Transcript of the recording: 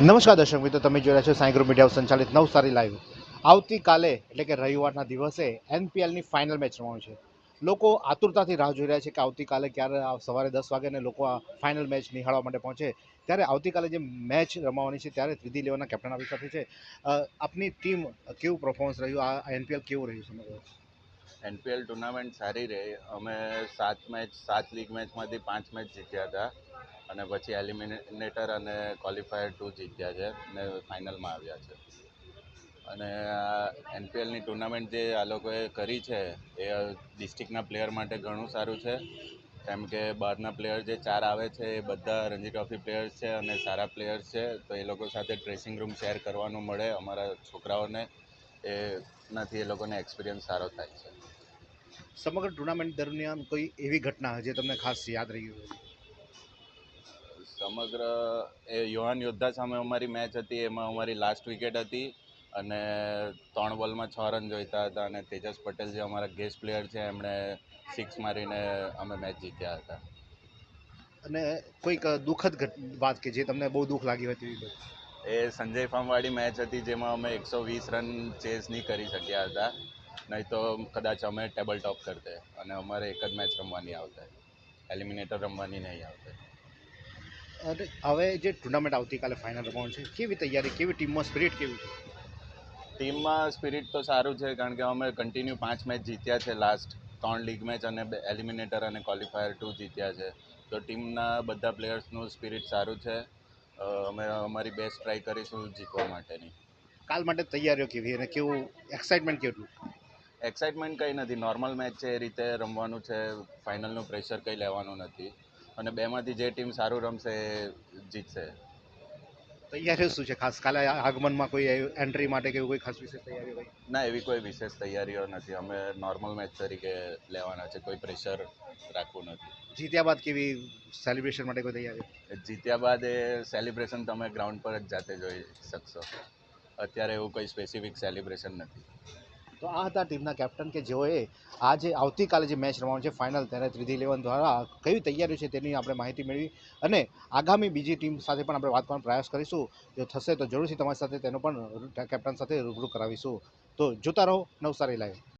નમસ્કાર દર્શક મિત્રો, તમે જોઈ રહ્યા છો સાંઈ ગ્રુપ મીડિયા સંચાલિત નવસારી લાઈવ આવતીકાલે, એટલે કે રવિવારના દિવસે એનપીએલની ફાઇનલ મેચ રમવાની છે. લોકો આતુરતાથી રાહ જોઈ રહ્યા છે કે આવતીકાલે ક્યારે સવારે દસ વાગે લોકો ફાઇનલ મેચ નિહાળવા માટે પહોંચે. ત્યારે આવતીકાલે જે મેચ રમવાની છે, ત્યારે ત્રીજી લેવલના કેપ્ટન આપણી સાથે છે. આપની ટીમ કેવું પરફોર્મન્સ રહ્યું? આ એનપીએલ કેવું રહ્યું સમગ્ર? એનપીએલ ટુર્નામેન્ટ સારી રહી. અમે સાત મેચ સાત લીગ મેચમાંથી પાંચ મેચ જીત્યા હતા. અને પછી એલિમિનેટર અને ક્વોલિફાયર ટુ જીત્યા છે ને ફાઇનલમાં આવ્યા છે. અને આ એનપીએલની ટુર્નામેન્ટ જે આ લોકોએ કરી છે, એ ડિસ્ટ્રિક્ટના પ્લેયર માટે ઘણું સારું છે. કેમ કે બહારના પ્લેયર જે ચાર આવે છે, એ બધા રણજી ટ્રોફી પ્લેયર્સ છે અને સારા પ્લેયર્સ છે. તો એ લોકો સાથે ડ્રેસિંગ રૂમ શેર કરવાનું મળે અમારા છોકરાઓને. એ નથી એ લોકોને એક્સપિરિયન્સ સારો થાય છે. સમગ્ર ટુર્નામેન્ટ દરમિયાન કોઈ એવી ઘટના જે તમને ખાસ યાદ રહી હોય? સમગ્ર એ યુવાન યોદ્ધા સામે અમારી મેચ હતી એમાં અમારી લાસ્ટ વિકેટ હતી અને ત્રણ બોલમાં છ રન જોઈતા હતા અને તેજસ પટેલ જે અમારા ગેસ્ટ પ્લેયર છે એમણે સિક્સ મારીને અમે મેચ જીત્યા હતા. અને કોઈક દુઃખદ વાત કે જે તમને બહુ દુઃખ લાગી કોઈ? એ સંજય ફાર્મવાળી મેચ હતી જેમાં અમે એકસો વીસ રન ચેઝ નહીં કરી શક્યા હતા. નહીં તો કદાચ અમે ટેબલ ટોપ કરતે અને અમારે એક જ મેચ રમવાની આવતે. એલિમિનેટર રમવાની નહીં આવતે. અને હવે જે ટુર્નામેન્ટ આવતીકાલે ફાઇનલ રમવાનું છે કેવી તૈયારી કેવી ટીમમાં સ્પિરિટ કેવી છે? ટીમમાં સ્પિરિટ તો સારું છે કારણ કે અમે કન્ટિન્યુ પાંચ મેચ જીત્યા છે લાસ્ટ ત્રણ લીગ મેચ અને એલિમિનેટર અને ક્વોલિફાયર ટુ જીત્યા છે. તો ટીમના બધા પ્લેયર્સનું સ્પિરિટ સારું છે. અમે અમારી બેસ્ટ ટ્રાય કરીશું જીતવા માટેની. કાલ માટે તૈયારીઓ કેવી અને કેવું એક્સાઇટમેન્ટ કેટલું? એક્સાઇટમેન્ટ કંઈ નથી. નોર્મલ મેચ છે એ રીતે રમવાનું છે. ફાઇનલનું પ્રેશર કંઈ લેવાનું નથી. અને બેમાંથી જે ટીમ સારું રમશે એ જીતશે. તૈયારીઓ શું છે ખાસ? કાલે આગમનમાં કોઈ એન્ટ્રી માટે કે કોઈ ખાસ વિશેષ તૈયારી હોય? ના એવી કોઈ વિશેષ તૈયારીઓ નથી. અમે નોર્મલ મેચ તરીકે લેવાના છે. કોઈ પ્રેશર રાખવું નથી. જીત્યા બાદ કેવી સેલિબ્રેશન માટે કોઈ તૈયારી જીત્યા બાદ એ સેલિબ્રેશન તમે ગ્રાઉન્ડ પર જ જાતે જોઈ શકશો. અત્યારે એવું કોઈ સ્પેસિફિક સેલિબ્રેશન નથી. તો આ હતા ટીમના કેપ્ટન કે જેઓએ આજે આવતીકાલે જે મેચ રમવાનું છે ફાઇનલ ત્યારે ત્રીજી ઇલેવન દ્વારા કઈ તૈયારી છે તેની આપણે માહિતી મેળવી અને આગામી બીજી ટીમ સાથે પણ આપણે વાત કરવાનો પ્રયાસ કરીશું. જો થશે તો જરૂરથી તમારી સાથે તેનો પણ કેપ્ટન સાથે રૂબરૂ કરાવીશું. તો જોતા રહો નવસારી લાઈવ.